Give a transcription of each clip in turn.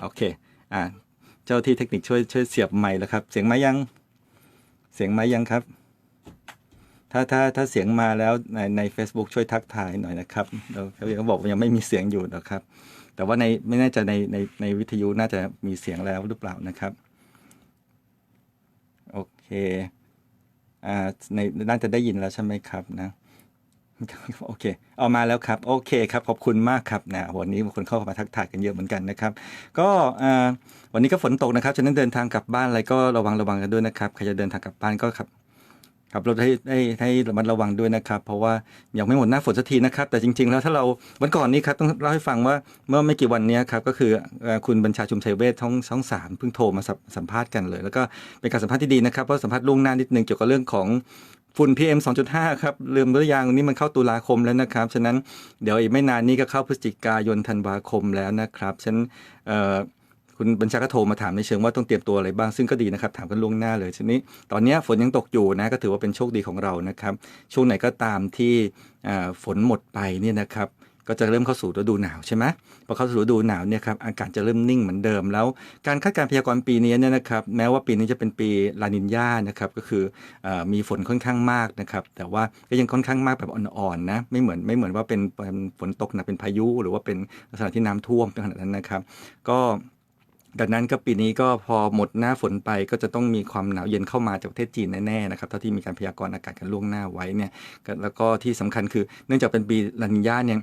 โอเค อ่า เจ้าที่เทคนิคช่วยช่วยเสียบไมค์แล้วครับ เสียงมายัง เสียงมายังครับ ถ้าถ้าถ้าเสียงมาแล้วในใน Facebook ช่วยทักทายหน่อยนะครับเราเขาบอกว่ายังไม่มีเสียงอยู่นะครับ แต่ว่าในไม่แน่ใจในในในวิทยุน่าจะมีเสียงแล้วหรือเปล่านะครับ โอเค อ่า ในน่าจะได้ยินแล้วใช่ไหมครับนะ โอเค เอามาแล้วครับ โอเคครับ ขอบคุณมากครับนะวันนี้คนเข้ามาทักทายกันเยอะเหมือนกันนะครับ ก็วันนี้ก็ฝนตกนะครับฉะนั้นเดินทางกลับบ้านอะไรก็ระวังระวังกันด้วยนะครับใครจะเดินทางกลับบ้านก็ขับขับรถให้ให้ให้ระมัดระวังด้วยนะครับ เพราะว่ายังไม่หมดหน้าฝนสักทีนะครับ แต่จริง ๆ แล้วถ้าเราวันก่อนนี้ครับต้องเล่าให้ฟังว่าเมื่อไม่กี่วันนี้ครับก็คือคุณบัญชาชุมชัยเวทท้องช่องสามเพิ่งโทรมาสัมภาษณ์กันเลย แล้วก็เป็นการสัมภาษณ์ที่ดีนะครับเพราะสัมภาษณ์ล่วงหน้านิดนึงเกี่ยวกับเรื่องของ ฝุ่น PM 2.5 ครับ ลืมหรือยังนี่มันเข้าตุลาคมแล้วนะครับ ฉะนั้นเดี๋ยวอีกไม่นานนี้ก็เข้าพฤศจิกายนธันวาคมแล้วนะครับฉะนั้นคุณบัญชาก็โทรมาถามในเชิงว่าต้องเตรียมตัวอะไรบ้างซึ่งก็ดีนะครับ ถามกันล่วงหน้าเลยทีนี้ ตอนนี้ฝนยังตกอยู่นะก็ถือว่าเป็นโชคดีของเรานะครับ ช่วงไหนก็ตามที่ฝนหมดไปเนี่ยนะครับ ก็จะเริ่มเข้าสู่ฤดูหนาวใช่ไหมพอเข้าสู่ฤดูหนาวเนี่ยครับอากาศจะเริ่มนิ่งเหมือนเดิมแล้ว การคาดการณ์พยากรณ์ปีนี้เนี่ยนะครับแม้ว่าปีนี้จะเป็นปีลานินญานะครับก็คืออมีฝนค่อนข้างมากนะครับแต่ว่าก็ยังค่อนข้างมากแบบอ่อนๆนะไม่เหมือนไม่เหมือนว่าเป็นเป็นฝนตกหนักเป็นพายุ หรือว่าเป็นลักษณะที่น้ำท่วมเป็นขนาดนั้นนะครับ ก็ ดังนั้นก็ปีนี้ก็พอหมดหน้าฝนไปก็จะต้องมีความหนาวเย็นเข้ามาจากประเทศจีนแน่ๆนะครับเท่าที่มีการพยากรณ์อากาศกันล่วงหน้าไว้เนี่ยแล้วก็ที่สำคัญคือเนื่องจากเป็นปีลันญาเนี่ย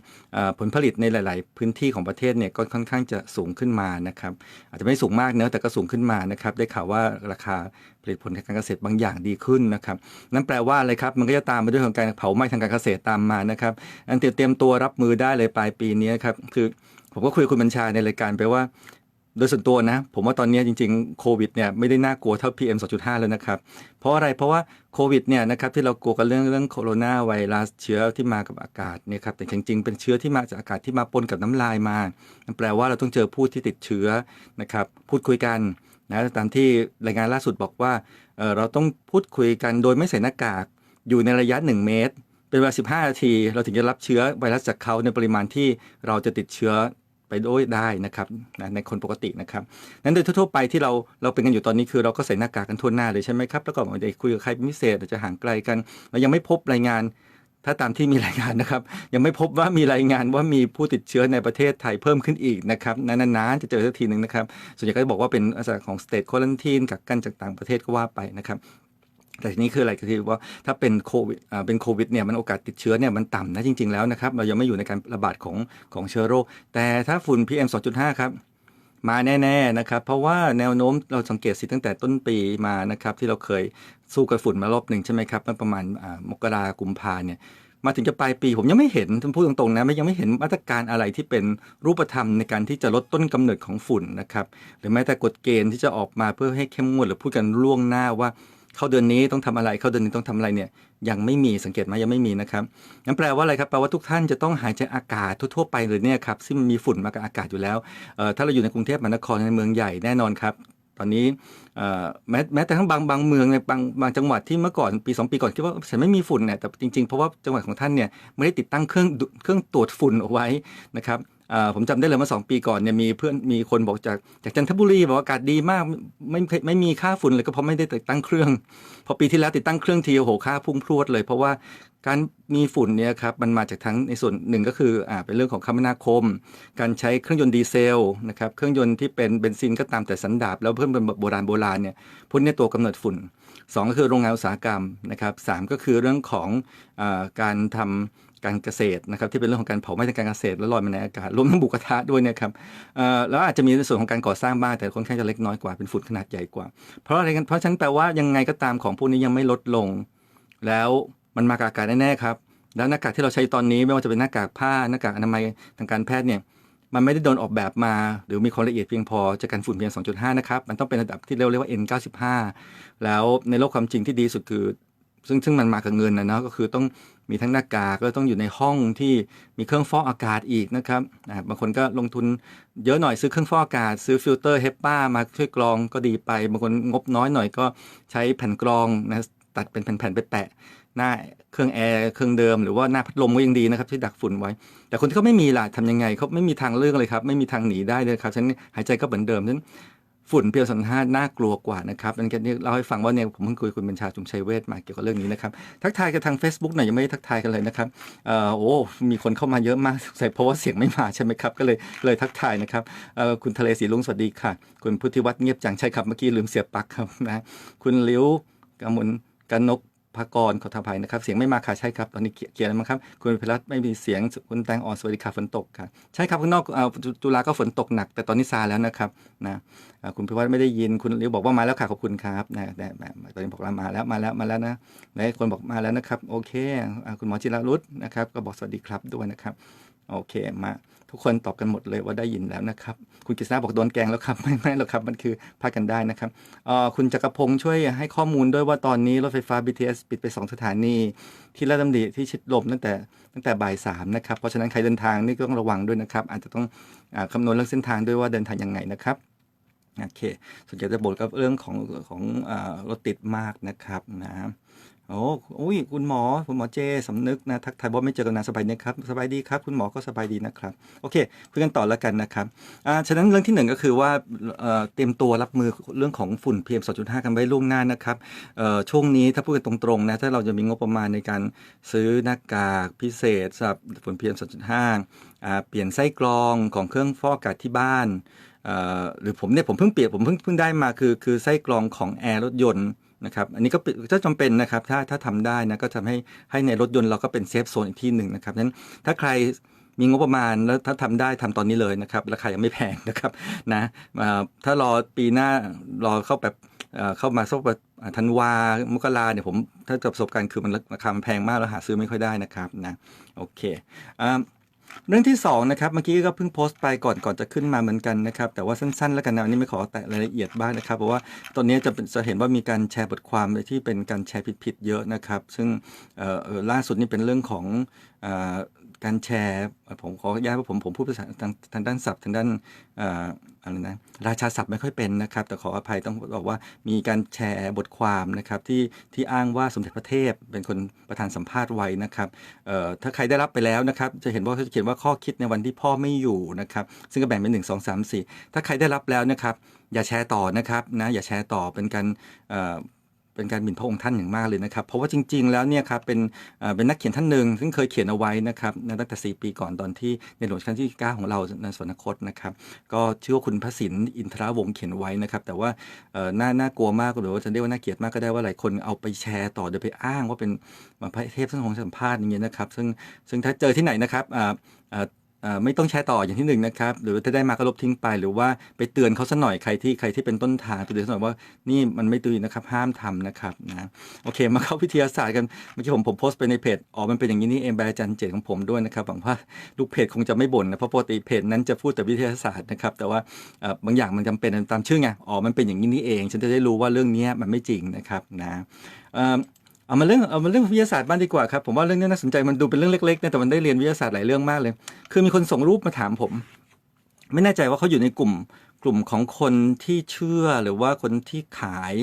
ผลผลิตในหลาย ๆ พื้นที่ของประเทศเนี่ยก็ค่อนข้างจะสูงขึ้นมานะครับอาจจะไม่สูงมากเนอะแต่ก็สูงขึ้นมานะครับได้ข่าวว่าราคาผลิตผลทางการเกษตรบางอย่างดีขึ้นนะครับนั่นแปลว่าอะไรครับมันก็จะตามมาด้วยของการเผาไหม้ทางการเกษตรตามมานะครับอันเตรียมตัวรับมือได้เลยปลายปีนี้ครับคือผมก็คุยคุณบัญชาในรายการไปว่า โดยส่วนตัวนะ ผมว่าตอนนี้จริงๆโควิดเนี่ยไม่ได้น่ากลัวเท่า PM 2.5 แล้วนะครับ เพราะอะไรเพราะว่าโควิดเนี่ยนะครับที่เรากลัวกันเรื่องเรื่องโคโรนาไวรัสเชื้อที่มากับอากาศเนี่ยครับแต่จริงๆเป็นเชื้อที่มาจากอากาศที่มาปนกับน้ำลายมาแปลว่าเราต้องเจอผู้ที่ติดเชื้อนะครับพูดคุยกันนะตามที่รายงานล่าสุดบอกว่าเเราต้องพูดคุยกันโดยไม่ใส่หน้ากากอยู่ในระยะ 1 เมตร เป็นเวลา 15 นาที เราถึงจะรับเชื้อไวรัสจากเขาในปริมาณที่เราจะติดเชื้อ ไปด้วยได้นะครับในคนปกตินะครับนั้นโดยทั่วๆไปที่เราเราเป็นกันอยู่ตอนนี้คือเราก็ใส่หน้ากากกันทั่วหน้าเลยใช่ไหมครับแล้วก็ไม่ได้คุยกับใครเป็นพิเศษอาจจะห่างไกลกันเรายังไม่พบรายงานถ้าตามที่มีรายงานนะครับ ยังไม่พบว่ามีรายงานว่ามีผู้ติดเชื้อในประเทศไทยเพิ่มขึ้นอีกนะครับนานๆจะเจอสักทีหนึ่งนะครับ ส่วนใหญ่ก็จะบอกว่าเป็นลักษณะของ state quarantine กักกันจากต่างประเทศก็ว่าไปนะครับ แต่ทีนี้คืออะไรก็คือว่าถ้าเป็นโควิดเป็นโควิดเนี่ยมันโอกาสติดเชื้อเนี่ยมันต่ำนะจริง ๆแล้วนะครับเรายังไม่อยู่ในการระบาดของของเชื้อโรค แต่ถ้าฝุ่น PM 2.5 ครับมาแน่ๆนะครับ เพราะว่าแนวโน้มเราสังเกตสิตั้งแต่ต้นปีมานะครับที่เราเคยสู้กับฝุ่นมารอบหนึ่งใช่ไหมครับเมื่อประมาณมกรากุมภาเนี่ยมาถึงจะปลายปีผมยังไม่เห็นท่านพูดตรงๆนะไม่ยังไม่เห็นมาตรการอะไรที่เป็นรูปธรรมในการที่จะลดต้นกำเนิดของฝุ่นนะครับหรือแม้แต่กฎเกณฑ์ที่จะออกมาเพื่อให้เข้มงวดหรือพูดกันล่วงหน้าว่า เข้าเดือนนี้ต้องทำอะไรเข้าเดือนนี้ต้องทำอะไรเนี่ยยังไม่มีสังเกตไหมยังไม่มีนะครับนั่นแปลว่าอะไรครับแปลว่าทุกท่านจะต้องหายใจอากาศทั่วๆไปเลยเนี่ยครับซึ่งมันมีฝุ่นมากับอากาศอยู่แล้วถ้าเราอยู่ในกรุงเทพมหานครในเมืองใหญ่แน่นอนครับตอนนี้แม้แม้แต่ทั้งบางบางเมืองในบางบางจังหวัดที่เมื่อก่อนปี 2 ปีก่อนคิดว่าฉันไม่มีฝุ่นเนี่ยแต่จริงๆ เพราะว่าจังหวัดของท่านเนี่ยไม่ได้ติดตั้งเครื่องเครื่องตรวจฝุ่นเอาไว้นะครับ ผมจำได้เลยเมื่อสองปีก่อนเนี่ยมีเพื่อนมีคนบอกจากจากจันทบุรีบอกว่าอากาศดีมากไม่ไม่ไม่มีค่าฝุ่นเลยก็เพราะไม่ได้ติดตั้งเครื่อง พอปีที่แล้วติดตั้งเครื่องทีโอ้โหค่าพุ่งพรวดเลย เพราะว่าการมีฝุ่นเนี่ยครับมันมาจากทั้งในส่วนหนึ่งก็คืออ่าเป็นเรื่องของคมนาคม การใช้เครื่องยนต์ดีเซลนะครับเครื่องยนต์ที่เป็นเบนซินก็ตามแต่สันดาปแล้วเพิ่มเป็นโบราณโบราณเนี่ยพวกเนี้ตัวกำเนิดฝุ่นสองก็คือโรงงานอุตสาหกรรมนะครับสามก็คือเรื่องของอการทำ การเกษตรนะครับที่เป็นเรื่องของการเผาไหม้ทางการเกษตรแล้วลอยมาในอากาศรวมทั้งบุกระทะด้วยนะครับแล้วอาจจะมีในส่วนของการก่อสร้างบ้างแต่ค่อนข้างจะเล็กน้อยกว่าเป็นฝุ่นขนาดใหญ่กว่า เพราะอะไรกันเพราะฉะนั้นแปลว่ายังไงก็ตามของพวกนี้ยังไม่ลดลง แล้วมันมากับอากาศแน่ๆครับแล้วหน้ากากที่เราใช้ตอนนี้ไม่ว่าจะเป็นหน้ากากผ้าหน้ากากอนามัยทางการแพทย์เนี่ยมันไม่ได้โดนออกแบบมา หรือมีความละเอียดเพียงพอจะกันฝุ่นเพียง 2.5 นะครับ มันต้องเป็นระดับที่เรียกว่า N95 แล้วในโลกความจริงที่ดีสุดคือ ซึ่งซึ่งมันมากับเงินนะเนาะก็คือต้อง มีทั้งหน้ากากก็ต้องอยู่ในห้องที่มีเครื่องฟอกอากาศอีกนะครับบางคนก็ลงทุนเยอะหน่อยซื้อเครื่องฟอกอากาศ ซื้อฟิลเตอร์เฮปป้ามาช่วยกรองก็ดีไป บางคนงบน้อยหน่อยก็ใช้แผ่นกรองนะตัดเป็นแผ่นๆไปแปะหน้าเครื่องแอร์เครื่องเดิมหรือว่าหน้าพัดลมก็ยังดีนะครับที่ดักฝุ่นไว้ แต่คนที่เขาไม่มีล่ะทำยังไงเขาไม่มีทางเลือกเลยครับ ไม่มีทางหนีได้เลยครับฉันหายใจก็เหมือนเดิมฉะนั้น ฝุ่นเพียวสันห้าน่ากลัวกว่านะครับนั่นนี้เล่าให้ฟังว่าเนี่ยผมเพิ่งคุยกับคุณบัญชาจุมชัยเวทมาเกี่ยวกับเรื่องนี้นะครับ ทักทายกันทาง Facebook หน่อยยังไม่ได้ทักทายกันเลยนะครับเอ่อโอ้ มีคนเข้ามาเยอะมากใส่เพราะว่าเสียงไม่มาใช่ไหมครับ ก็เลยเลยทักทายนะครับเอ่อคุณทะเลสีลุงสวัสดีค่ะ คุณพุทธิวัฒน์เงียบจังใช่ครับเมื่อกี้ลืมเสียบปลั๊กครับนะ คุณลิ้วกมลกันนก ภากรขอทภัยนะครับ เสียงไม่มาค่ะใช่ครับ ตอนนี้เขียนแล้วมั้งครับ คุณพิรัตน์ไม่มีเสียงคุณแตงอ่อนสวัสดีค่ะฝนตกค่ะ ใช่ครับข้างนอกอ่อจุฬาก็ฝนตกหนัก แต่ตอนนี้ซาแล้วนะครับนะคุณพิวัตไม่ได้ยินคุณลิ้วบอกว่ามาแล้วค่ะขอบคุณครับนะแต่ตอนนี้บอกว่ามาแล้วมาแล้วมาแล้วนะหลายคนบอกมาแล้วนะครับ โอเค คุณหมอจิรารุตนะครับ ก็บอกสวัสดีครับด้วยนะครับ โอเคมา ทุกคนตอบกันหมดเลยว่าได้ยินแล้วนะครับ คุณกฤษณาบอกโดนแกงแล้วครับ ไม่ไม่หรอกครับ มันคือพากันได้นะครับคุณจักรพงศ์ช่วยให้ข้อมูลด้วยว่าตอนนี้รถไฟฟ้า BTS ปิดไป 2 สถานี ที่ราชดำริที่ชิดลมตั้งแต่ตั้งแต่บ่ายสามนะครับ เพราะฉะนั้นใครเดินทางนี่ก็ต้องระวังด้วยนะครับ อาจจะต้องอาคำนวณเรื่องเส้นทางด้วยว่าเดินทางยังไงนะครับโอเคส่วนใหญ่จะบ่นกับเรื่องของของอรถติดมากนะครับนะ โอ้อุ้ยคุณหมอคุณหมอเจสำนึกนะทักทายบอกไม่เจอกันนานสบายดีนะครับสบายดีครับ คุณหมอก็สบายดีนะครับ โอเคคุยกันต่อแล้วกันนะครับอ่าฉะนั้นเรื่องที่หนึ่งก็คือว่าเอ่อเตรียมตัวรับมือเรื่องของฝุ่น PM 2.5 กันไว้ล่วงหน้านะครับเอ่อช่วงนี้ถ้าพูดกันตรงๆนะถ้าเราจะมีงบประมาณในการซื้อหน้ากากพิเศษสำหรับฝุ่น PM 2.5อ่าเปลี่ยนไส้กรองของเครื่องฟอกอากาศที่บ้านเอ่อหรือผมเนี่ยผมเพิ่งเปลี่ยนผมเพิ่งเพิ่งได้มาคือคือไส้กรองของแอร์รถยนต์ นะครับอันนี้ก็เป็นก็จำเป็นนะครับถ้าถ้าทำได้นะก็ทำให้ให้ในรถยนต์เราก็เป็นเซฟโซนอีกที่หนึ่งนะครับนั้นถ้าใครมีงบประมาณแล้วถ้าทำได้ทำตอนนี้เลยนะครับราคายังไม่แพงนะครับนะถ้ารอปีหน้ารอเข้าแบบเข้ามาสักแบบอ่าธันวามกราเนี่ยผมถ้าจากประสบการณ์คือมันราคามันแพงมากแล้วหาซื้อไม่ค่อยได้นะครับนะโอเคอ เรื่องที่2นะครับเมื่อกี้ก็เพิ่งโพสต์ไปก่อนก่อนจะขึ้นมาเหมือนกันนะครับแต่ว่าสั้นๆ แล้วกันนะอันนี้ไม่ขอแตะรายละเอียดบ้างนะครับเพราะว่าตอนนี้จะเป็นจะเห็นว่ามีการแชร์บทความที่เป็นการแชร์ผิดๆเยอะนะครับ ซึ่งล่าสุดนี่เป็นเรื่องของ การแชร์ ผมขออนุญาตว่าผมผมพูดภาษาทางทางด้านศัพท์ทางด้านอะไรนะราชาศัพท์ไม่ค่อยเป็นนะครับ แต่ขออภัยต้องบอกว่ามีการแชร์บทความนะครับที่ที่อ้างว่าสมเด็จพระเทพเป็นคนประธานสัมภาษณ์ไว้นะครับถ้าใครได้รับไปแล้วนะครับ จะเห็นว่าเขาจะเขียนว่าข้อคิดในวันที่พ่อไม่อยู่นะครับซึ่งก็แบ่งเป็น1 2 3 4ถ้าใครได้รับแล้วนะครับ อย่าแชร์ต่อนะครับนะอย่าแชร์ต่อเป็นการ เป็นการหมิ่นพระองค์ท่านอย่างมากเลยนะครับ เพราะว่าจริง ๆ แล้วเนี่ยครับเป็นเป็นนักเขียนท่านหนึ่งซึ่งเคยเขียนเอาไว้นะครับในตั้งแต่ 4 ปีก่อนตอนที่ในหลวงรัชกาลที่ 9 ของเราในสวรรคตนะครับ ก็ชื่อว่าคุณพระสินอินทราวงศ์เขียนไว้นะครับ แต่ว่าน่าน่ากลัวมากหรือว่าจะเรียกว่าน่าเกลียดมากก็ได้ว่าหลายคนเอาไปแชร์ต่อโดยไปอ้างว่าเป็นพระเทพซึ่งของสัมภาษณ์อย่างเงี้ยนะครับ ซึ่งซึ่งถ้าเจอที่ไหนนะครับ ไม่ต้องแชร์ต่ออย่างที่หนึ่งนะครับ หรือถ้าได้มาก็ลบทิ้งไป หรือว่าไปเตือนเขาสักหน่อยใครที่ใครที่เป็นต้นทางเตือนสักหน่อยว่านี่มันไม่ดีนะครับห้ามทำนะครับนะโอเค มาเข้าวิทยาศาสตร์กันเมื่อกี้ผมผมโพสต์ไปในเพจอ๋อมันเป็นอย่างนี้นี่เองแบร์จันเจตของผมด้วยนะครับหวังว่าลูกเพจคงจะไม่บ่นนะเพราะปกติเพจนั้นจะพูดแต่วิทยาศาสตร์นะครับแต่ว่าบางอย่างมันจำเป็นตามชื่อไงอ๋อมันเป็นอย่างนี้นี่เอง ฉันจะได้รู้ว่าเรื่องนี้มันไม่จริงนะครับนะ เอ่อเอามาเรื่องเอามาเรื่องวิทยาศาสตร์บ้างดีกว่าครับผมว่าเรื่องนี้น่าสนใจมันดูเป็นเรื่องเล็กๆนะแต่มันได้เรียนวิทยาศาสตร์หลายเรื่องมากเลย คือมีคนส่งรูปมาถามผม ไม่แน่ใจว่าเขาอยู่ในกลุ่มกลุ่มของคนที่เชื่อหรือว่าคนที่ขาย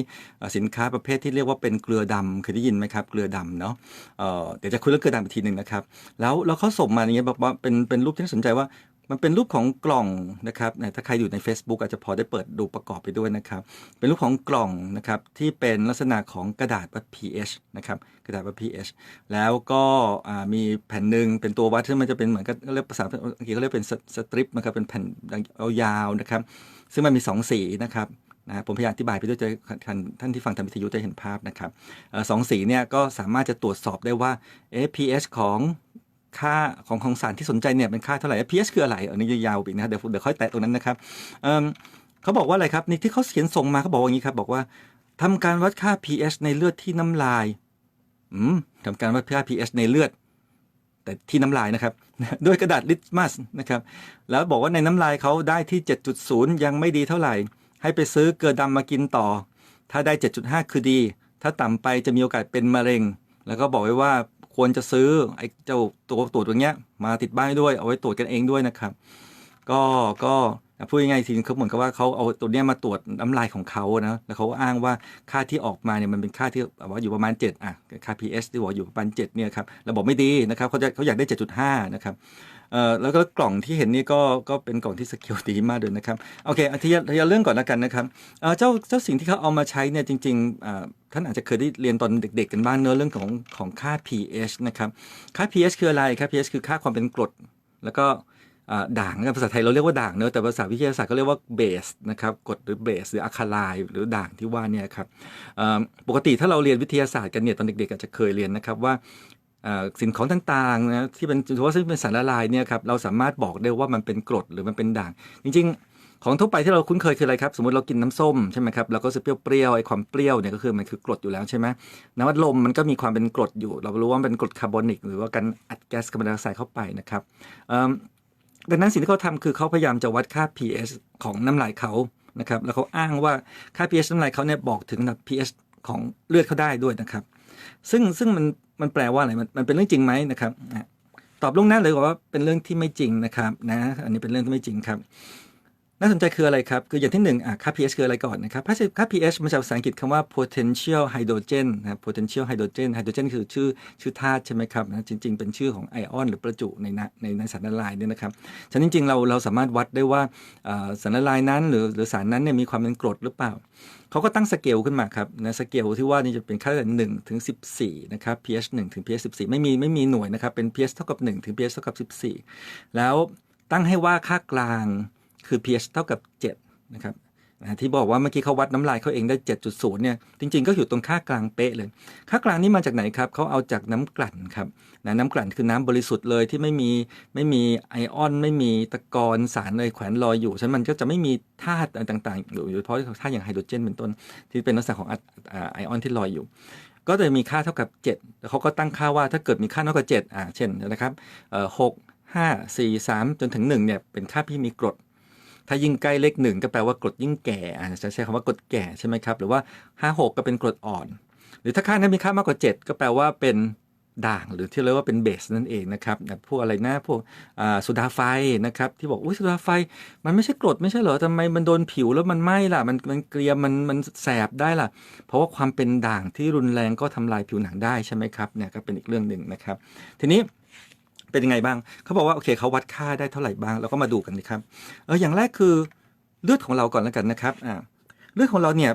สินค้าประเภทที่เรียกว่าเป็นเกลือดำเคยได้ยินไหมครับเกลือดำเนาะเเดี๋ยวจะคุยเรื่องเกลือดำอีกทีหนึ่งนะครับ แล้วแล้วเขาส่งมาอย่างเงี้ยบอกว่าเป็นเป็นรูปที่น่าสนใจว่า มันเป็นรูปของกล่องนะครับถ้าใครอยู่ใน Facebook อาจจะพอได้เปิดดูประกอบไปด้วยนะครับ เป็นรูปของกล่องนะครับที่เป็นลักษณะของกระดาษวัด pH นะครับกระดาษวัด pH แล้วก็มีแผ่นหนึ่งเป็นตัววัดที่งมันจะเป็นเหมือนกับเรียกภาษาอังกฤษเขาเรียกเป็นสตริปนะครับเป็นแผ่นยาวๆนะครับ ซึ่งมันมี 2 สีนะครับนะผมพยายามอธิบายไปด้วยท่านท่านที่ฟังทางวิทยุจะเห็นภาพนะครับสองสีเนี่ยก็สามารถจะตรวจสอบได้ว่าเอ๊ะ pH ของ ค่าของของสารที่สนใจเนี่ยเป็นค่าเท่าไหร่ pH คืออะไรอันนี้ยาวๆไปนะเดี๋ยวเดี๋ยวค่อยแตะตรงนั้นนะครับเเขาบอกว่าอะไรครับนี่ที่เขาเขียนส่งมาเขาบอกวอย่างนี้ครับบอกว่าทำการวัดค่า pH ในเลือดที่น้ำลายอืมทำการวัดค่า pH ในเลือด แต่ที่น้ำลายนะครับ ด้วยกระดาษลิตมัสนะครับแล้วบอกว่าในน้ำลายเขาได้ที่ 7.0 ยังไม่ดีเท่าไหร่ ให้ไปซื้อเกลือดำมากินต่อ ถ้าได้ 7.5 คือดี ถ้าต่ำไปจะมีโอกาสเป็นมะเร็ง แล้วก็บอกไว้ว่า ควรจะซื้อไอ้เจ้าตัวตรวจตัวเนี้ยมาติดบ้านด้วยเอาไว้ตรวจกันเองด้วยนะครับ ก็ก็พูดง่ายๆทีเขาเหมือนกับว่าเขาเอาตัวเนี้ยมาตรวจน้ำลายของเขานะแล้วเขาอ้างว่าค่าที่ออกมาเนี่ยมันเป็นค่าที่ว่าอยู่ประมาณ 7 อะค่า PS ที่บอกอยู่ประมาณ7เนี่ยครับเราบอกไม่ดีนะครับเขาจะเขาอยากได้ 7.5 นะครับ เอ่อแล้วก็กล่องที่เห็นนี่ก็ก็เป็นกล่องที่สเกลดีมากเลยนะครับโอเคอธิยทีละเรื่องก่อนแล้วกันนะครับเอ่อเจ้าเจ้าสิ่งที่เขาเอามาใช้เนี่ยจริงๆอ่าท่านอาจจะเคยได้เรียนตอนเด็ก ๆ กันบ้างเนื้อเรื่องของของค่า pH นะครับค่า pH คืออะไรค่า pH คือค่าความเป็นกรด แล้วก็ด่างนะภาษาไทยเราเรียกว่าด่างเนอะแต่ภาษาวิทยาศาสตร์ก็เรียกว่าเบสนะครับกรดหรือเบสหรืออะคาไลหรือด่างที่ว่านี่ครับปกติถ้าเราเรียนวิทยาศาสตร์กันเนี่ยตอนเด็กๆอาจจะเคยเรียนนะครับว่า สิ่งของต่างๆนะที่เป็นถือว่าซึ่งเป็นสารละลายเนี่ยครับเราสามารถบอกได้ว่ามันเป็นกรดหรือมันเป็นด่าง จริง ๆ ของทั่วไปที่เราคุ้นเคยคืออะไรครับสมมติเรากินน้ำส้มใช่ไหมครับเราก็จะเปรี้ยวๆไอ้ความเปรี้ยวเนี่ยก็คือมันคือกรดอยู่แล้วใช่ไหมน้ำอัดลมมันก็มีความเป็นกรดอยู่ เรารู้ว่ามันเป็นกรดคาร์บอนิก หรือว่าการอัดแก๊สคาร์บอนไดออกไซด์เข้าไปนะครับดังนั้นสิ่งที่เขาทำคือเขาพยายามจะวัดค่า pH ของน้ำลายเขานะครับแล้วเขาอ้างว่าค่า pH น้ำลายเขาเนี่ยบอกถึงระดับ pH ของเลือดเขาได้ด้วยนะครับ ซึ่งซึ่งมันมันแปลว่าอะไรมันมันเป็นเรื่องจริงไหมนะครับตอบล่วงหน้าเลยว่าเป็นเรื่องที่ไม่จริงนะครับนะ อันนี้เป็นเรื่องที่ไม่จริงครับ น่าสนใจคืออะไรครับ คืออย่างที่หนึ่งอะค่า pH คืออะไรก่อนนะครับค่า pH มาจากภาษาอังกฤษคำว่า potential hydrogen นะครับ potential hydrogen hydrogen คือชื่อชื่อธาตุใช่ไหมครับนะจริง ๆ เป็นชื่อของไอออนหรือประจุในนในในสารละลายเนี่ยนะครับฉะนั้นจริง ๆ เราเราสามารถวัดได้ว่าอ่าสารละลายนั้น หรือหรือสารนั้นเนี่ยมีความเป็นกรดหรือเปล่าเขาก็ตั้งสเกลขึ้นมาครับนะสเกลที่ว่านี่จะเป็นค่าหนึ่งถึงสิบสี่นะครับ pH หนึ่งถึง pH สิบสี่ไม่มีไม่มีหน่วยนะครับเป็น pH เท่ากับหนึ่งถึง pH เท่ากับสิบสี่แล้วตั้งให้ว่าค่ากลาง คือ pH เท่ากับเจ็ดนะครับที่บอกว่าเมื่อกี้เขาวัดน้ำลายเขาเองได้ 7.0 เนี่ย จริง ๆ ก็อยู่ตรงค่ากลางเป๊ะเลย ค่ากลางนี่มาจากไหนครับ เขาเอาจากน้ำกลั่นครับนะน้ำกลั่นคือน้ำบริสุทธิ์เลยที่ไม่มีไม่มีไอออน ไม่มีตะกอนสารเลยแขวนลอยอยู่ ฉะนั้นมันก็จะไม่มีธาตุอะไรต่างๆอยู่โดยเฉพาะธาตุอย่างไฮโดรเจนเป็นต้น ที่เป็นลักษณะของไอออนที่ลอยอยู่ ก็จะมีค่าเท่ากับ 7 แล้วเขาก็ตั้งค่าว่าถ้าเกิดมีค่าเท่ากับ7อ่าเช่นนะครับหกห้าสี่สามจนถึง1เนี่ยเป็นค่าที่มีกรด ถ้ายิ่งใกล้เลขหนึ่งก็แปลว่ากรดยิ่งแก่อาจจะใช้คำว่ากรดแก่ใช่ไหมครับ หรือว่า 5 6 ก็เป็นกรดอ่อน หรือถ้าค่านั้นมีค่ามากกว่า 7 ก็แปลว่าเป็นด่างหรือที่เรียกว่าเป็นเบสนั่นเองนะครับพวกอะไรนะพวกสุดาไฟนะครับที่บอกอุ้ยสุดาไฟ มันไม่ใช่กรดไม่ใช่เหรอทำไมมันโดนผิวแล้วมันไหม้ล่ะ มันมันเกรียมมันมันแสบได้ล่ะ เพราะว่าความเป็นด่างที่รุนแรงก็ทำลายผิวหนังได้ใช่ไหมครับเนี่ยก็เป็นอีกเรื่องหนึ่งนะครับ ทีนี้ เป็นยังไงบ้าง เขาบอกว่าโอเคเขาวัดค่าได้เท่าไหร่บ้างเราก็มาดูกันนะครับเอออย่างแรกคือเลือดของเราก่อนแล้วกันนะครับอ่าเลือดของเราเนี่ย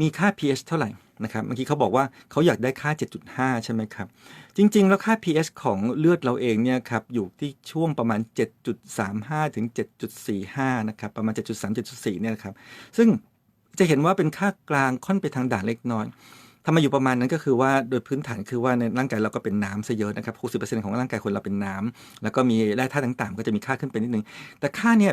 มีค่า pH เท่าไหร่นะครับเมื่อกี้เขาบอกว่าเขาอยากได้ค่า 7.5 ใช่ไหมครับ จริง ๆ แล้วค่า pH ของเลือดเราเองเนี่ยครับอยู่ที่ช่วงประมาณ 7.35 ถึง 7.45 นะครับ ประมาณ 7.3 7.4 เนี่ยนะครับ ซึ่งจะเห็นว่าเป็นค่ากลางค่อนไปทางด่างเล็กน้อย ทำไมาอยู่ประมาณนั้นก็คือว่าโดยพื้นฐานคือว่าในร่างกายเราก็เป็นน้ำซะเยอะนะครับ60%ของร่างกายคนเราเป็นน้ำแล้วก็มีแร่ธาตุต่างๆ ก็จะมีค่าขึ้นไปนิดนึง แต่ค่าเนี่ย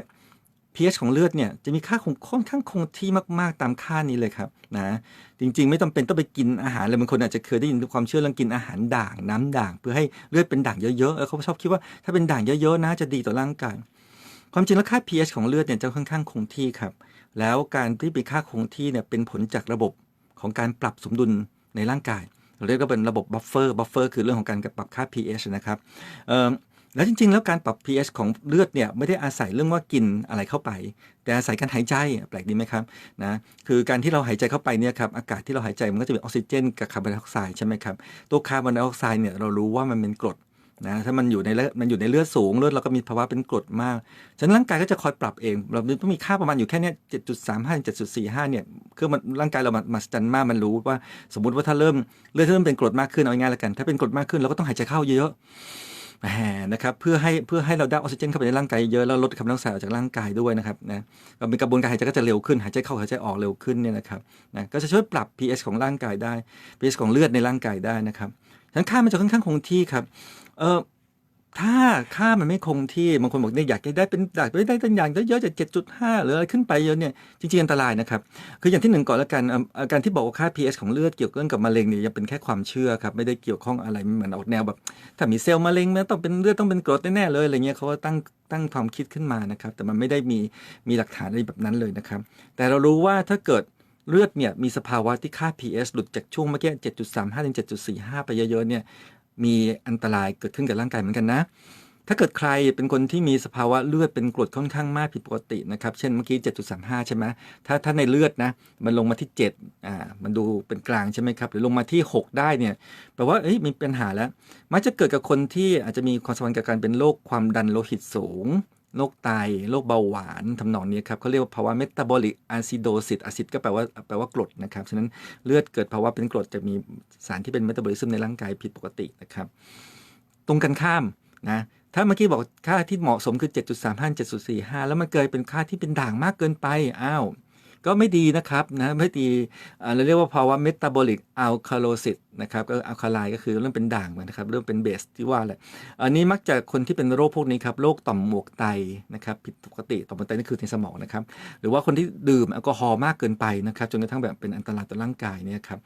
pH ของเลือดเนี่ยจะมีค่าคงค่อนข้างคงที่มากๆตามค่านี้เลยครับนะจริงๆ ไม่จำเป็นต้องไปกินอาหารเลยบางคนอาจจะเคยได้ยินความเชื่อเรื่องกินอาหารด่างน้ำด่าง เพื่อให้เลือดเป็นด่างเยอะๆเออเขาชอบคิดว่าถ้าเป็นด่างเยอะๆนะจะดีต่อร่างกายความจริงแล้วค่า pH ของเลือดเนี่ยจะค่อนข้างคงที่ครับแล้วการที่มีค่าคงที่เนี่ยเป็นผลจากระบบ ของการปรับสมดุลในร่างกายเรียกว่าเป็นระบบบัฟเฟอร์บัฟเฟอร์คือเรื่องของการปรับค่า pH นะครับแล้วจริงๆ แล้วการปรับ pH ของเลือดเนี่ยไม่ได้อาศัยเรื่องว่ากินอะไรเข้าไป แต่อาศัยการหายใจแปลกดีไหมครับนะคือการที่เราหายใจเข้าไปเนี่ยครับอากาศที่เราหายใจมันก็จะเป็นออกซิเจนกับคาร์บอนไดออกไซด์ใช่ไหมครับตัวคาร์บอนไดออกไซด์เนี่ยเรารู้ว่ามันเป็นกรด นะถ้ามันอยู่ในเลือดมันอยู่ในเลือดสูงเลือดเราก็มีภาวะเป็นกรดมาก ฉะนั้นร่างกายก็จะคอยปรับเอง เราต้องมีค่าประมาณอยู่แค่เนี้ย7.35ถึง7.45เนี่ยคือมันร่างกายเรามาสจันมากมันรู้ว่า สมมติว่าถ้าเริ่มเลือดเริ่มเป็นกรดมากขึ้นเอาง่ายๆแล้วกัน ถ้าเป็นกรดมากขึ้นเราก็ต้องหายใจเข้าเยอะแหมนะครับเพื่อให้เพื่อให้เราได้ออกซิเจนเข้าไปในร่างกายเยอะแล้วลดคาร์บอนไดออกไซด์ออกจากร่างกายด้วยนะครับนะก็เป็นกระบวนการหายใจก็จะเร็วขึ้นหายใจเข้าหายใจออกเร็วขึ้นเนี่ยนะครับนะก็จะช่วยปรับ pH ของร่างกายได้ pH ของเลือดในร่างกายได้นะครับฉะนั้นค่ามันจะค่อนข้างคงที่ครับ เออถ้าค่ามันไม่คงที่บางคนบอกเนี่ยอยากได้เป็นอยากได้ได้ตั้งอย่างเยอะๆจาก7.5หรืออะไรขึ้นไปเยอะเนี่ยจริงๆอันตรายนะครับ คืออย่างที่หนึ่งก่อนแล้วกันอาการที่บอกว่าค่า pH ของเลือดเกี่ยวกับเรื่องกับมะเร็งเนี่ยยังเป็นแค่ความเชื่อครับไม่ได้เกี่ยวข้องอะไรเหมือนออกแนวแบบ ถ้ามีเซลล์มะเร็งมันต้องเป็นเลือดต้องเป็นกรดแน่ๆเลยอะไรเงี้ยเขาก็ตั้งตั้งความคิดขึ้นมานะครับ แต่มันไม่ได้มีมีหลักฐานอะไรแบบนั้นเลยนะครับ แต่เรารู้ว่าถ้าเกิดเลือดเนี่ยมีสภาวะที่ค่า pH หลุดจากช่วงเมื่อกี้7.35ถึง7.45 ไปเยอะๆเนี่ย มีอันตรายเกิดขึ้นกับร่างกายเหมือนกันนะ ถ้าเกิดใครเป็นคนที่มีสภาวะเลือดเป็นกรดค่อนข้างมากผิดปกตินะครับ เช่นเมื่อกี้ 7.35 ใช่ไหมถ้าถ้าในเลือดนะ มันลงมาที่7อ่ามันดูเป็นกลางใช่ไหมครับ หรือลงมาที่ 6 ได้เนี่ยแปลว่าเอ้ยมีปัญหาแล้ว มักจะเกิดกับคนที่อาจจะมีความสัมพันธ์กับการเป็นโรคความดันโลหิตสูง โรคไตโรคเบาหวานทำนองนี้ครับเขาเรียกว่าภาวะเมตาบอลิกอะซิโดซิตอะซิดก็แปลว่าแปลว่ากรดนะครับ ฉะนั้นเลือดเกิดภาวะเป็นกรดจะมีสารที่เป็นเมตาบอลิซึมในร่างกายผิดปกตินะครับ ตรงกันข้ามนะถ้าเมื่อกี้บอกค่าที่เหมาะสมคือ 7.35 7.45 แล้วมันเกิดเป็นค่าที่เป็นด่างมากเกินไปอ้าว ก็ไม่ดีนะครับนะไม่ดีเราเรียกว่าภาวะเมตาบอลิกอัลคาโลซิสนะครับก็อัลคาไลก็คือเริ่มเป็นด่างนะครับเริ่มเป็นเบสที่ว่าแหละอันนี้มักจะคนที่เป็นโรคพวกนี้ครับโรคต่อมหมวกไตนะครับผิดปกติต่อมหมวกไตนี่คือในสมองนะครับหรือว่าคนที่ดื่มแอลกอฮอล์มากเกินไปนะครับจนกระทั่งแบบเป็นอันตรายต่อร่างกายเนี่ยครับ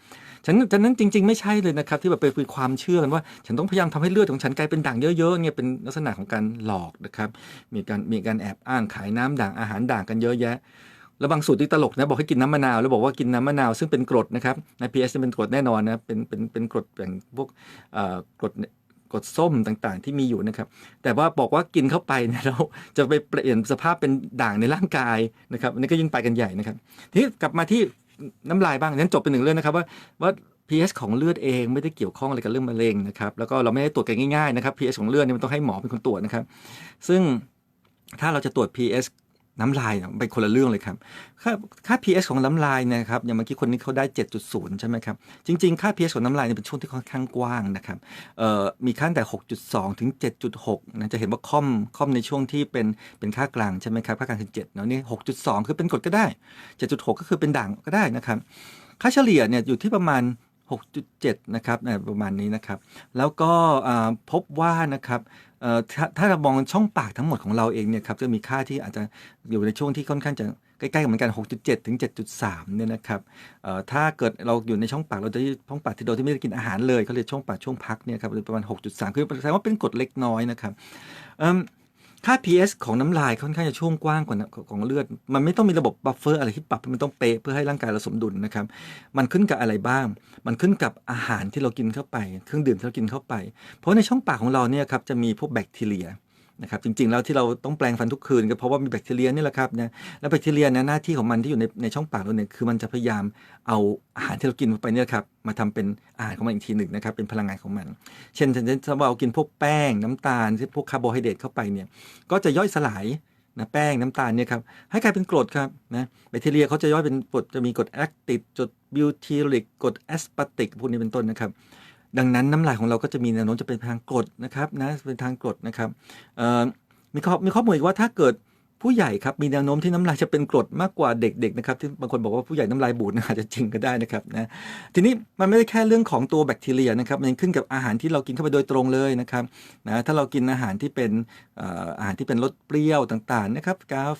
ฉะนั้นฉะนั้นจริง ๆ ไม่ใช่เลยนะครับที่แบบเป็นความเชื่อกันว่า ฉันต้องพยายามทำให้เลือดของฉันกลายเป็นด่างเยอะๆเนี่ยเป็นลักษณะของการหลอกนะครับมีการมีการแอบอ้างขายน้ำด่างอาหารด่างกันเยอะแยะ แล้วบางสูตรที่ตลกนะบอกให้กินน้ำมะนาวแล้วบอกว่ากินน้ำมะนาวซึ่งเป็นกรดนะครับใน PS เป็นกรดแน่นอนนะเป็นเป็นเป็นกรดอย่างพวกกรดกรดส้มต่างๆ ที่มีอยู่นะครับ แต่ว่าบอกว่ากินเข้าไปเนี่ยเราจะไปเปลี่ยนสภาพเป็นด่างในร่างกายนะครับอันนี้ก็ยิ่งไปกันใหญ่นะครับทีนี้กลับมาที่น้ำลายบ้างนั้นจบเป็นหนึ่งเรื่องนะครับว่าว่า pH ของเลือดเองไม่ได้เกี่ยวข้องอะไรกับเรื่องมะเร็งนะครับแล้วก็เราไม่ได้ตรวจกันง่ายๆนะครับ pH ของเลือดเนี่ยมันต้องให้หมอเป็นคนตรวจนะครับ ซึ่งถ้าเราจะตรวจ pH น้ำลายเป็นคนละเรื่องเลยครับค่าค่า pH ของน้ำลายนะครับอย่างเมื่อกี้คนนี้เขาได้ 7.0 ใช่ไหมครับ จริง ๆ ค่า pH ของน้ำลายเนี่ยเป็นช่วงที่ค่อนข้างกว้างนะครับมีค่าตั้งแต่ 6.2 ถึง 7.6นะจะเห็นว่าค่อมค่อมในช่วงที่เป็นเป็นค่ากลางใช่ไหมครับค่ากลางคือ7เนาะนี่ 6.2 คือเป็นกรดก็ได้ 7.6 ก็คือเป็นด่างก็ได้นะครับ ค่าเฉลี่ยเนี่ยอยู่ที่ประมาณ 6.7 นะครับประมาณนี้นะครับ แล้วก็พบว่านะครับ ถ้าถ้าเรามองช่องปากทั้งหมดของเราเองเนี่ยครับจะมีค่าที่อาจจะอยู่ในช่วงที่ค่อนข้างจะใกล้ๆกันเหมือนกัน 6.7 ถึง 7.3 เนี่ยนะครับถ้าเกิดเราอยู่ในช่องปากเราจะช่องปากที่โดยที่ไม่ได้กินอาหารเลยเขาเรียกช่องปากช่วงพักเนี่ยครับประมาณ 6.3 คือแสดงว่าเป็นกรดเล็กน้อยนะครับ ค่า pH ของน้ำลายค่อนข้างจะช่วงกว้างกว่าของเลือด มันไม่ต้องมีระบบบัฟเฟอร์อะไรที่ปรับมันต้องเป๊ะเพื่อให้ร่างกายเราสมดุลนะครับ มันขึ้นกับอะไรบ้าง มันขึ้นกับอาหารที่เรากินเข้าไป เครื่องดื่มที่เรากินเข้าไป เพราะในช่องปากของเราเนี่ยครับจะมีพวกแบคทีเรีย นะครับจริงๆแล้วที่เราต้องแปลงฟันทุกคืนก็เพราะว่ามีแบคทีเรียนี่แหละครับนะแล้วแบคทีเรียเนี่ยหน้าที่ของมันที่อยู่ในในช่องปากเราเนี่ยคือมันจะพยายามเอาอาหารที่เรากินไปเนี่ยครับมาทำเป็นอาหารของมันอีกทีหนึ่งนะครับเป็นพลังงานของมัน เช่นถ้าเรากินพวกแป้งน้ำตาลพวกคาร์โบไฮเดรตเข้าไปเนี่ยก็จะย่อยสลายนะแป้งน้ำตาลเนี่ยครับให้กลายเป็นกรดครับนะแบคทีเรียเขาจะย่อยเป็นกรดจะมีกรดแอคติกกรดบิวทีริกกรดแอสปาติกพวกนี้เป็นต้นนะครับ ดังนั้นน้ำลายของเราก็จะมีแนวโน้มจะเป็นทางกรดนะครับนะเป็นทางกรดนะครับมีข้อมีข้อมูลอีกว่าถ้าเกิด ผู้ใหญ่ครับมีแนวโน้มที่น้ำลายจะเป็นกรดมากกว่าเด็กๆนะครับที่บางคนบอกว่าผู้ใหญ่น้ำลายบูดนะอาจจะจริงก็ได้นะครับนะทีนี้มันไม่ได้แค่เรื่องของตัวแบคทีเรียนะครับมันยังขึ้นกับอาหารที่เรากินเข้าไปโดยตรงเลยนะครับนะถ้าเรากินอาหารที่เป็นอาหารที่เป็นรสเปรี้ยวต่างๆนะครับกาแฟ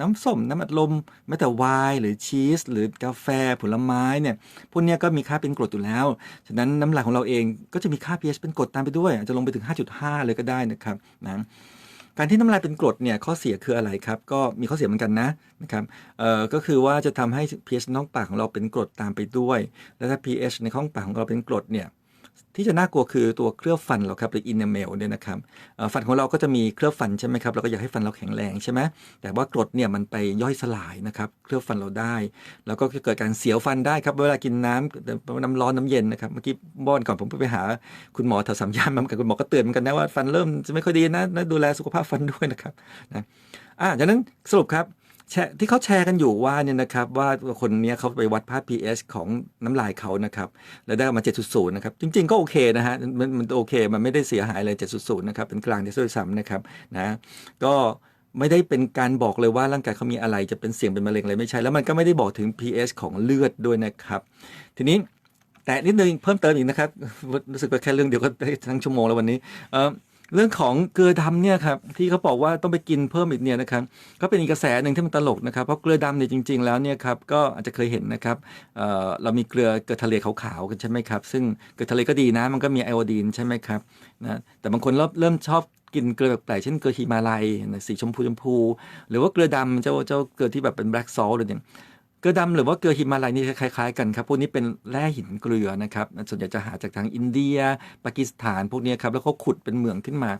น้ำส้มน้ำอัดลมแม้แต่ไวน์หรือชีสหรือกาแฟผลไม้เนี่ยพวกนี้ก็มีค่าเป็นกรดอยู่แล้วฉะนั้นน้ำลายของเราเองก็จะมีค่า pH เป็นกรดตามไปด้วยอาจจะลงไปถึง 5.5 เลยก็ได้นะครับนะ การที่น้ำลายเป็นกรดเนี่ยข้อเสียคืออะไรครับ ก็มีข้อเสียเหมือนกันนะนะครับเอ่อก็คือว่าจะทำให้ pH ในห้องปากของเราเป็นกรดตามไปด้วย และถ้า pH ในห้องปากของเราเป็นกรดเนี่ย ที่จะน่ากลัวคือตัวเคลือบฟันเราครับหรือ enamel เนี่ยนะครับฟันของเราก็จะมีเคลือบฟันใช่ไหมครับเราก็อยากให้ฟันเราแข็งแรงใช่ไหมแต่ว่ากรดเนี่ยมันไปย่อยสลายนะครับเคลือบฟันเราได้ แล้วก็เกิดการเสียวฟันได้ครับเวลากินน้ำน้ำร้อนน้ำเย็นนะครับเมื่อกี้บ้อนก่อนผมไปหาคุณหมอแถวสามย่านมาเมือกันคุณหมอก็เตือนเหมือนกันนะว่าฟันเริ่มจะไม่ค่อยดีนะนะดูแลสุขภาพฟันด้วยนะครับนะอ่าจากนั้นสรุปครับ แชร์ที่เขาแชร์กันอยู่ว่าเนี่ยนะครับว่าคนนี้เขาไปวัดค่า pH ของน้ำลายเขานะครับแล้วได้มา 7.0 นะครับ จริง ๆ ก็โอเคนะฮะมันมันโอเค มันไม่ได้เสียหายอะไร 7.0 นะครับเป็นกลางที่สุดซ้ำนะครับนะก็ไม่ได้เป็นการบอกเลยว่าร่างกายเขามีอะไรจะเป็นเสี่ยงเป็นมะเร็งอะไรไม่ใช่ แล้วมันก็ไม่ได้บอกถึง pH ของเลือดด้วยนะครับ ทีนี้แต่นิดนึงเพิ่มเติมอีกนะครับรู้สึกว่าแค่เรื่องเดียวก็ได้ทั้งชั่วโมงแล้ววันนี้ เรื่องของเกลือดำเนี่ยครับที่เขาบอกว่าต้องไปกินเพิ่มอีกเนี่ยนะครับก็เป็นอีกกระแสหนึ่งที่มันตลกนะครับเพราะเกลือดำเนี่ยจริง ๆ แล้วเนี่ยครับก็อาจจะเคยเห็นนะครับเเรามีเกลือเกลือทะเลขาวๆกันใช่ไหมครับซึ่งเกลือทะเลก็ดีนะมันก็มีไอโอดีนใช่ไหมครับนะแต่บางคนเริ่มชอบกินเกลือแปลกๆเช่นเกลือฮิมาลัยสีชมพูชมพู หรือว่าเกลือดำเจ้าเจ้าเกลือที่แบบเป็นแบล็กซอลหรืออย่าง เกลือดำหรือว่าเกลือหิมาลัยนี่คล้ายๆกันครับพวกนี้เป็นแร่หินเกลือนะครับส่วนใหญ่จะหาจากทางอินเดีย ปากีสถานพวกนี้ครับแล้วก็ขุดเป็นเหมืองขึ้นมา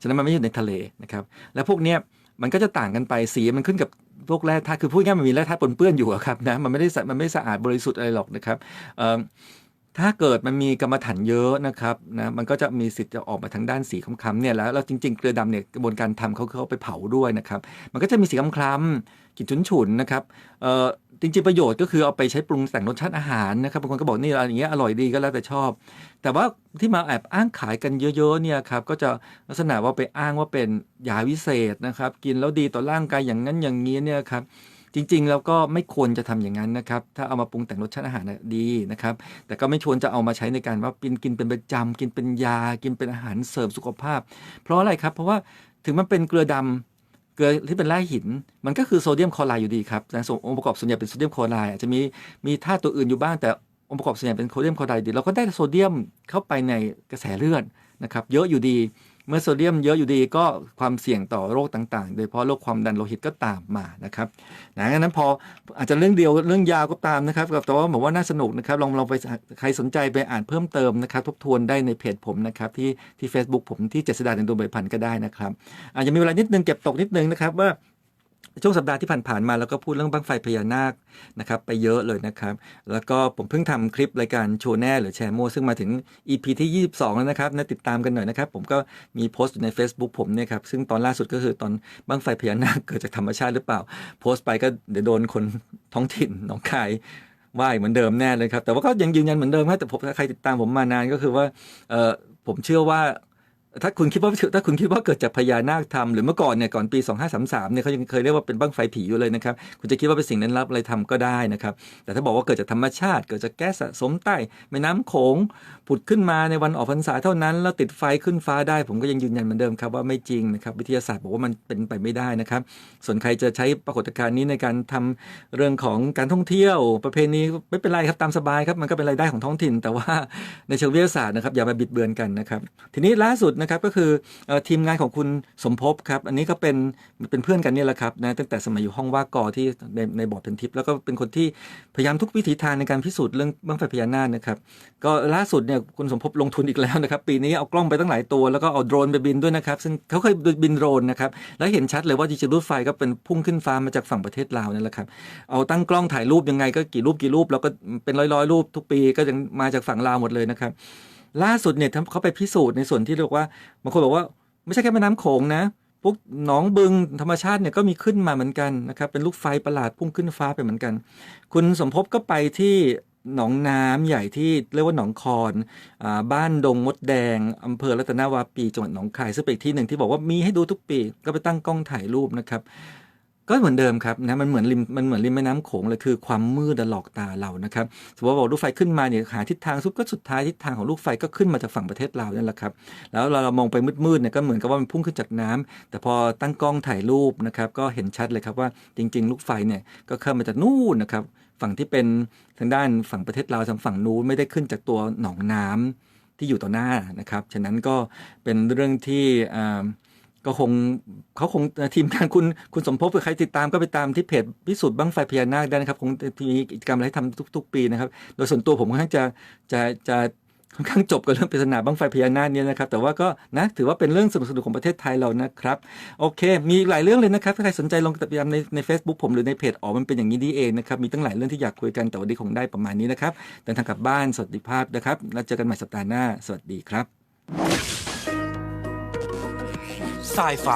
ฉะนั้นมันไม่อยู่ในทะเลนะครับแล้วพวกเนี้ยมันก็จะต่างกันไปสีมันขึ้นกับพวกแร่ธาตุคือพูดง่ายมันมีแร่ธาตุปนเปื้อนอยู่ครับนะมันไม่ได้สมันไม่สะอาดบริสุทธิ์อะไรหรอกนะครับถ้าเกิดมันมีกรรมฐานเยอะนะครับนะมันก็จะมีสิทธิ์จะออกมาทางด้านสีคล้ำๆเนี่ยแล้วแล้วจริงๆเกลือดำเนี่ยกระบวนการทำเขาเขาเอาไปเผาด้วยนะครับ มันก็จะมีสีคล้ำๆกลิ่นฉุนๆนะครับเอ่อ จริงๆประโยชน์ก็คือเอาไปใช้ปรุงแต่งรสชาติอาหารนะครับบางคนก็บอกนี่อะไรอย่างเงี้ยอร่อยดีก็แล้วแต่ชอบ แต่ว่าที่มาแอบอ้างขายกันเยอะๆเนี่ยครับก็จะลักษณะว่าไปอ้างว่าเป็นยาวิเศษนะครับ กินแล้วดีต่อร่างกายอย่างนั้นอย่างนี้เนี่ยครับจริงๆ แล้วก็ไม่ควรจะทำอย่างนั้นนะครับ ถ้าเอามาปรุงแต่งรสชาติอาหารดีนะครับ แต่ก็ไม่ชวนจะเอามาใช้ในการว่ากินกินเป็นประจำกินเป็นยา กินเป็นอาหารเสริมสุขภาพ เพราะอะไรครับ เพราะว่าถึงมันเป็นเกลือดำ เกลือที่เป็นแร่หิน มันก็คือโซเดียมคลอไรด์อยู่ดีครับแต่ส่วนองค์ประกอบส่วนใหญ่เป็นโซเดียมคลอไรด์อาจจะมีมีธาตุตัวอื่นอยู่บ้างแต่องค์ประกอบส่วนใหญ่เป็นโซเดียมคลอไรด์ดีเราก็ได้โซเดียมเข้าไปในกระแสเลือดนะครับเยอะอยู่ดี เมื่อโซเดียมเยอะอยู่ดีก็ความเสี่ยงต่อโรคต่างๆ โดยเฉพาะโรคความดันโลหิตก็ตามมานะครับนะงั้นพออาจจะเรื่องเดียวเรื่องยาวก็ตามนะครับแต่ว่าบอกว่าน่าสนุกนะครับลองลองไปใครสนใจไปอ่านเพิ่มเติมนะครับ ทบทวนได้ในเพจผมนะครับที่ที่ Facebook ผมที่เจษดาเดนดวงใบพันธ์ก็ได้นะครับ อาจจะมีเวลานิดนึงเก็บตกนิดนึงนะครับว่า ช่วงสัปดาห์ที่ผ่านๆมาเราก็พูดเรื่องบั้งไฟพญานาคนะครับไปเยอะเลยนะครับ แล้วก็ผมเพิ่งทำคลิปรายการโชว์แน่หรือแชร์โมซึ่งมาถึง EP ที่ 22 แล้วนะครับนะติดตามกันหน่อยนะครับ ผมก็มีโพสต์อยู่ใน Facebook ผมเนี่ยครับ ซึ่งตอนล่าสุดก็คือตอนบั้งไฟพญานาคเกิดจากธรรมชาติหรือเปล่า โพสต์ไปก็เดี๋ยวโดนคนท้องถิ่นหนองคายว่าอีกเหมือนเดิมแน่เลยครับแต่ว่าก็ยังยืนยันเหมือนเดิมครับแต่ผมใครติดตามผมมานานก็คือว่าเออผมเชื่อว่า ถ้าคุณคิดว่าถ้าคุณคิดว่าเกิดจากพญานาคทำหรือเมื่อก่อนเนี่ยก่อนปี 2533เนี่ยเขายังเคยเรียกว่าเป็นบั้งไฟผีอยู่เลยนะครับคุณจะคิดว่าเป็นสิ่งนั้นลับอะไรทำก็ได้นะครับ แต่ถ้าบอกว่าเกิดจากธรรมชาติ เกิดจากแก๊สสะสมใต้แม่น้ำโขงผุดขึ้นมาในวันออกพรรษาเท่านั้น แล้วติดไฟขึ้นฟ้าได้ ผมก็ยังยืนยันเหมือนเดิมครับว่าไม่จริงนะครับวิทยาศาสตร์บอกว่ามันเป็นไปไม่ได้นะครับ ส่วนใครจะใช้ปรากฏการณ์นี้ในการทำเรื่องของการท่องเที่ยวประเพณีไม่เป็นไรครับตามสบายครับมันก็เป็นรายได้ของท้องถิ่น แต่ว่าในเชิงวิทยาศาสตร์นะครับอย่ามาบิดเบือนกันนะครับทีนี้ล่าสุดนะครับก็คืออทีมงานของคุณสมภพครับ อันนี้ก็เป็นเป็นเพื่อนกันเนี่ยแหละครับนะตั้งแต่สมัยอยู่ห้องว่ากอที่ในในบอร์ดเป็นทิพย์แล้วก็เป็นคนที่พยายามทุกวิถีทางในการพิสูจน์เรื่องบ้างไฟพญานาคนะครับก็ล่าสุดเนี่ยคุณสมภพลงทุนอีกแล้วนะครับปีนี้เอากล้องไปตั้งหลายตัวแล้วก็เอาโดรนไปบินด้วยนะครับซึ่งเขาเคยบินโดรนนะครับแล้วเห็นชัดเลยว่าจริงๆรูปไฟก็เป็นพุ่งขึ้นฟ้ามาจากฝั่งประเทศลาวนั่นแหละครับเอาตั้งกล้องถ่ายรูปยังไงก็กี่รูปกี่รูปแล้วก็เป็นร้อยๆรูปทุกปีก็ยังมาจากฝั่งลาวหมดเลยนะครับ ล่าสุดเนี่ยเขาไปพิสูจน์ในส่วนที่เรียกว่าบางคนบอกว่าไม่ใช่แค่แม่น้ำโขงนะพวกหนองบึงธรรมชาติเนี่ยก็มีขึ้นมาเหมือนกันนะครับเป็นลูกไฟประหลาดพุ่งขึ้นฟ้าไปเหมือนกัน คุณสมภพก็ไปที่หนองน้ำใหญ่ที่เรียกว่าหนองคอนอบ้านดงมดแดงอำเภอรัตนาวาปีจังหวัดหนองคายซึ่งเป็นที่หนึ่งที่บอกว่ามีให้ดูทุกปีก็ไปตั้งกล้องถ่ายรูปนะครับ ก็เหมือนเดิมครับนะมันเหมือนริมมันเหมือนริมแม่น้ำโขงเลยคือความมืดหลอกตาเรานะครับสมมติว่าบอกลูกไฟขึ้นมาเนี่ยหาทิศทางซุปก็สุดท้ายทิศทางของลูกไฟก็ขึ้นมาจากฝั่งประเทศลาวนั่นแหละครับแล้วเราเรามองไปมืดๆเนี่ยก็เหมือนกับว่ามันพุ่งขึ้นจากน้ำแต่พอตั้งกล้องถ่ายรูปนะครับก็เห็นชัดเลยครับว่าจริง ๆ ลูกไฟเนี่ยก็เข้ามาจากนู่นนะครับฝั่งที่เป็นทางด้านฝั่งประเทศลาวทางฝั่งนู้นไม่ได้ขึ้นจากตัวหนองน้ำที่อยู่ต่อหน้านะครับ ฉะนั้นก็เป็นเรื่องที่อ่า ก็คงเขาคงทีมงานคุณคุณสมภพหรือใครติดตามก็ไปตามที่เพจพิสูจน์บั้งไฟพญานาคได้นะครับ คงมีกิจกรรมอะไรทำทุก ๆ ปีนะครับ โดยส่วนตัวผมค่อนข้างจะจะจะค่อนข้างจบกับเรื่องปริศนาบั้งไฟพญานาคเนี่ยนะครับแต่ว่าก็นะถือว่าเป็นเรื่องสนุกๆของประเทศไทยเรานะครับโอเค มีหลายเรื่องเลยนะครับถ้าใครสนใจลองติดตามในใน Facebook ผมหรือในเพจอ๋อมันเป็นอย่างนี้นี่เองนะครับมีตั้งหลายเรื่องที่อยากคุยกันแต่วันนี้คงได้ประมาณนี้นะครับเดินทางกลับบ้านสวัสดิภาพนะครับแล้วเจอกันใหม่สัปดาห์หน้า สวัสดีครับ s i ไฟ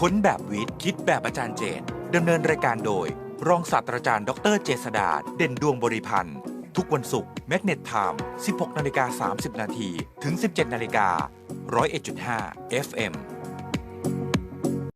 ค้นแบบวิทย์ คิดแบบอาจารย์เจตดำเนินรายการโดย รองศาสตราจารย์ดรเจษดา เด่นดวงบริพันธ์ ทุกวันศุกร์แมกเนตไทม์ 16 นาฬิกา 30 นาที ถึง 17 นาฬิกา101.5 FM